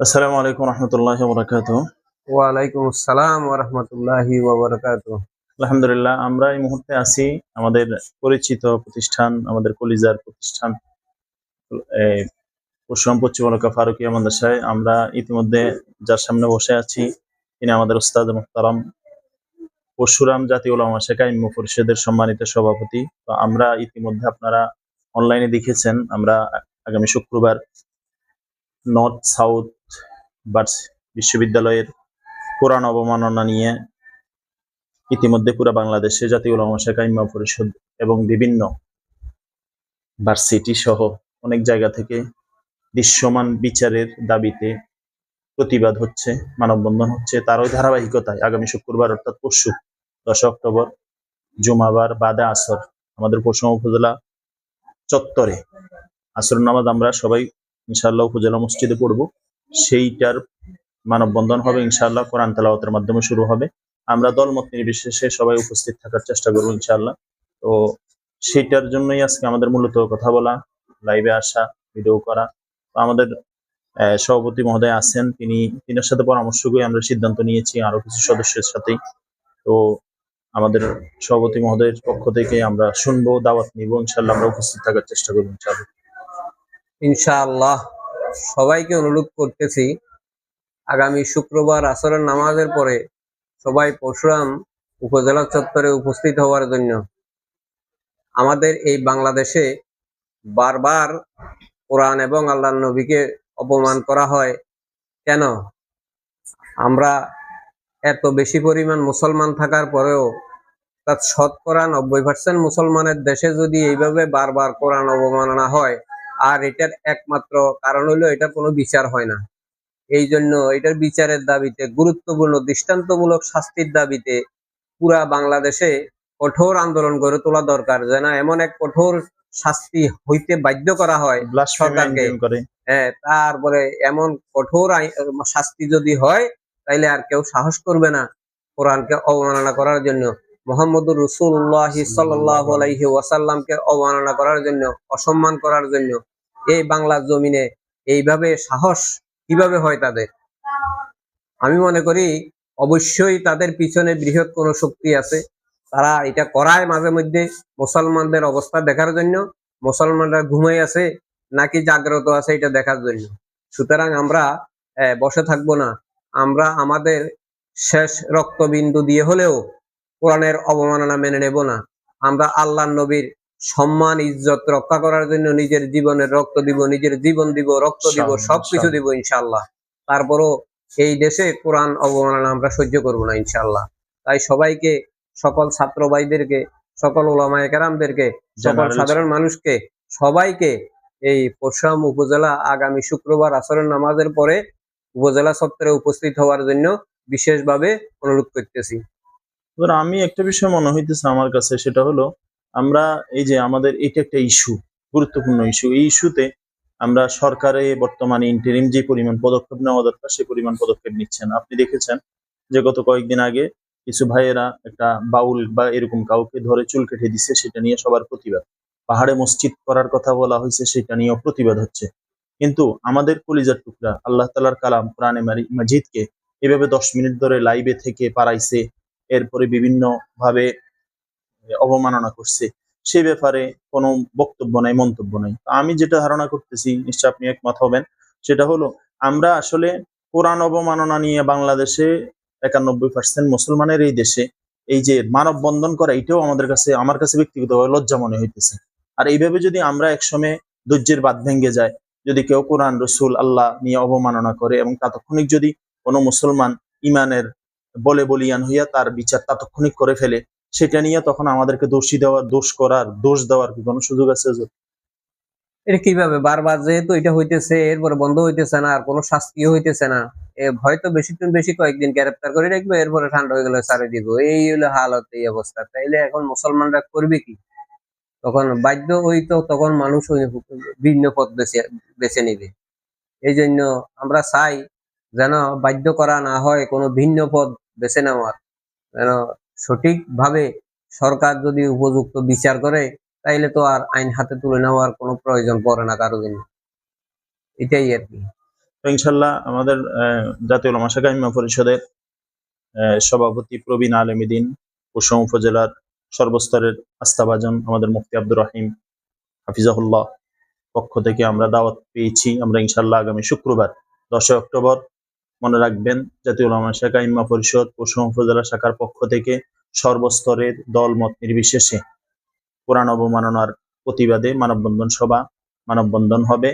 আসসালামু আলাইকুম রহমতুল্লাহ বরাকাত ওয়ালাইকুম আসসালাম রাহমাতুল্লাহি আলহামদুলিল্লাহ আমরা এই মুহূর্তে আছি আমাদের পরিচিত প্রতিষ্ঠান আমাদের কলিজার প্রতিষ্ঠান পরশুরাম পশ্চিমবঙ্গ ফারুকিয়া মাদ্রাসায় আমরা ইতিমধ্যে যার সামনে বসে আছি তিনি আমাদের উস্তাদ মুহতারাম পরশুরাম জাতীয় ওলামা শেখা ইম্ম পরিষদের সম্মানিত সভাপতি। তো আমরা ইতিমধ্যে আপনারা অনলাইনে দেখেছেন আমরা আগামী শুক্রবার নর্থ সাউথ বার্স বিশ্ববিদ্যালয়ের কোরআন অবমাননা নিয়ে ইতিমধ্যে পুরো বাংলাদেশে জাতীয় উলামা শাখা ইমাম পরিষদ এবং বিভিন্ন ভার্সিটি সহ অনেক জায়গা থেকে দৃশ্যমান বিচারের দাবিতে প্রতিবাদ হচ্ছে, মানববন্ধন হচ্ছে। তারই ধারাবাহিকতায় আগামী শুক্রবার অর্থাৎ পরশু দশ অক্টোবর, জুমাবার বাদে আসর, আমাদের পশ্চিম উপজেলা চত্বরে আসর নামাজ আমরা সবাই ইনশাআল্লাহ উপজেলা মসজিদে পড়ব। সেইটার মানববন্ধন হবে ইনশাআল্লাহ, কোরআন তেলাওয়াতের মাধ্যমে শুরু হবে। আমরা দলমত নির্বিশেষে সবাই উপস্থিত থাকার চেষ্টা করব ইনশাআল্লাহ। তো সেইটার জন্যই আজকে আমাদের মূলত কথা বলা, লাইভে আসা, ভিডিও করা। আমাদের সভাপতি মহোদয় আছেন, তিনি, তিনার সাথে পরামর্শ করে আমরা সিদ্ধান্ত নিয়েছি, আরও কিছু সদস্যের সাথে তো আমাদের সভাপতি মহোদয়ের পক্ষ থেকে আমরা শুনব, দাওয়াত নিব, ইনশাআল্লাহ আমরা উপস্থিত থাকার চেষ্টা করব ইনশাআল্লাহ। ইনশাআল্লাহ সবাইকে অনুরোধ করতেছি, আগামী শুক্রবার আসরের নামাজের পরে সবাই পরশুরাম উপজেলা চত্বরে উপস্থিত হওয়ার জন্য আমাদের এই বাংলাদেশে বারবার কোরআন এবং আল্লাহ নবীকে অপমান করা হয়। কেন? আমরা এত বেশি পরিমাণ মুসলমান থাকার পরেও তার শতকরা নব্বই পার্সেন্ট মুসলমানের দেশে যদি এইভাবে বারবার কোরআন অবমাননা হয় আর এটার একমাত্র কারণ হলো এটা কোনো বিচার হয় না। এই জন্য এটার বিচারের দাবিতে গুরুত্বপূর্ণ দৃষ্টান্তমূলক শাস্তির দাবিতে পুরা বাংলাদেশে কঠোর আন্দোলন গড়ে তোলা দরকার যেন এমন এক কঠোর শাস্তি হইতে বাধ্য করা হয় সরকারকে। হ্যাঁ তারপরে এমন কঠোর শাস্তি যদি হয় তাইলে আর কেউ সাহস করবে না কোরআনকে অবমাননা করার জন্য। মোহাম্মদুর রসুল্লাহ সাল্লাহ আলাইহি ওয়াসাল্লামকে অবমাননা করার জন্য অসম্মান করার জন্য এই বাংলার জমিনে এইভাবে সাহস কীভাবে হয় তাদের? আমি মনে করি অবশ্যই তাদের পিছনে বৃহৎ কোনো শক্তি আছে। তারা এটা করায় মাঝে মধ্যে মুসলমানদের অবস্থা দেখার জন্য মুসলমানরা ঘুমাই আছে নাকি জাগ্রত আছে এটা দেখার জন্য। সুতরাং আমরা বসে থাকব না। আমরা আমাদের শেষ রক্তবিন্দু দিয়ে হলেও কোরআনের অবমাননা মেনে নেব না। আমরা আল্লাহ নবীর সম্মান ইজ্জত রক্ষা করার জন্য নিজের জীবনের রক্ত দিব নিজের জীবন দিব রক্ত দিব সবকিছু দিব ইনশাল্লাহ তারপরও এই দেশে কোরআন অবমাননা আমরা সহ্য করব না ইনশাল্লাহ তাই সবাইকে সকল ছাত্র ভাইদেরকে সকল ওলামায়ে কেরামদেরকে সকল সাধারণ মানুষকে সবাইকে এই পরশুরাম উপজেলা আগামী শুক্রবার আসরের নামাজের পরে উপজেলা সত্তরে উপস্থিত হওয়ার জন্য বিশেষভাবে অনুরোধ করতেছি। এবার আমি একটা বিষয় মনে হইতেছে আমার কাছে, সেটা হলো আমরা এই যে আমাদের এটা একটা ইস্যু গুরুত্বপূর্ণ ইস্যু এই ইস্যুতে আমরা সরকারে বর্তমানে ইন্টারিম যে পরিমাণ পদক্ষেপ নেওয়া দরকার, সে পরিমাণ পদক্ষেপ নিচ্ছেন। আপনি দেখেছেন যে গত কয়েকদিন আগে কিছু ভাইয়েরা একটা বাউল বা এরকম কাউকে ধরে চুল কেটে দিচ্ছে সেটা নিয়ে সবার প্রতিবাদ। পাহাড়ে মসজিদ করার কথা বলা হয়েছে, সেটা নিয়েও প্রতিবাদ হচ্ছে। কিন্তু আমাদের কলিজার টুকরা, আল্লাহ তালার কালাম, কোরআনে মাজিদকে এভাবে দশ মিনিট ধরে লাইভে থেকে পারাইছে এরপরে বিভিন্ন ভাবে অবমাননা করছে। সে ব্যাপারে কোনো বক্তব্য নাই, মন্তব্য নাই। আমি যেটা ধারণা করতেছি, নিশ্চয় আপনি একমত হবেন, সেটা হলো আমরা আসলে কোরআন অবমাননা নিয়ে বাংলাদেশে একানব্বই পার্সেন্ট মুসলমানের এই দেশে এই যে মানববন্ধন করা, এটাও আমাদের কাছে, আমার কাছে ব্যক্তিগতভাবে লজ্জা মনে হইতেছে। আর এইভাবে যদি আমরা একসময় ধৈর্যের বাদ ভেঙে যায় যদি কেউ কোরআন, রসুল, আল্লাহ নিয়ে অবমাননা করে এবং তাৎক্ষণিক যদি কোনো মুসলমান ইমানের বলে বলিয়ান হইয়া তার বিচার তাৎক্ষণিক করে ফেলে। সেটা নিয়ে তখন আমাদেরকে দোষী দেওয়ার, দোষ করার, দোষ দেওয়ার কি কোনো সুযোগ আছে? এটা কীভাবে? বারবার যেহেতু এটা হইতেছে, এরপরে বন্ধ হইতেছে না, আর কোনো শাস্তিও হইতেছে না। হয়তো বেশি বেশি কয়েকদিন গ্রেপ্তার করে রাখবে, এরপরে ঠান্ডা হয়ে গেলে সারে দিব। এই হলো হালত, এই অবস্থা। তাইলে এখন মুসলমানরা করবে কি? তখন বাধ্য হইতো তখন মানুষ ভিন্ন পথ বেছে বেছে নিবে। এই জন্য আমরা চাই যেন বাধ্য করা না হয় কোনো ভিন্ন পথ বেছে নেওয়ার। যেন সঠিকভাবে সরকার যদি উপযুক্ত বিচার করে, তাইলে তো আর আইন হাতে তুলে নেওয়ার কোনো প্রয়োজন পড়ে না কারও জন্য এটাই আর কি। ইনশাল্লাহ আমাদের জাতীয় উলামা শাখা ইমাম পরিষদের সভাপতি প্রবীণ আলমীদিন কুসুম উপজেলার সর্বস্তরের আস্থাভাজন আমাদের মুফতি আব্দুর রহিম হাফিজাহুল্লাহ পক্ষ থেকে আমরা দাওয়াত পেয়েছি। আমরা ইনশাল্লাহ আগামী শুক্রবার, দশই অক্টোবর মনে রাখবেন জাতীয় উলামা শাখা ইম্মা পরিষদ কুসুম উপজেলা শাখার পক্ষ থেকে সর্বস্তরের দল মত নির্বিশেষে কোরআন অবমাননার প্রতিবাদে মানববন্ধন সভা মানববন্ধন হবে।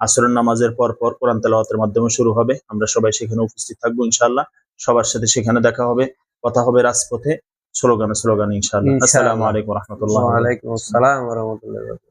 আসরের নামাজের পর পর কোরআন তেলাওয়াতের মাধ্যমে শুরু হবে। আমরা সবাই সেখানে উপস্থিত থাকব ইনশাল্লাহ সবার সাথে সেখানে দেখা হবে। কথা হবে রাজপথে। স্লোগানে স্লোগান ইনশাল্লাহ ইনশাআল্লাহ। আসসালামু আলাইকুম রহমতুল্লাহ। ওয়ালাইকুম আসসালাম ওয়া রাহমাতুল্লাহি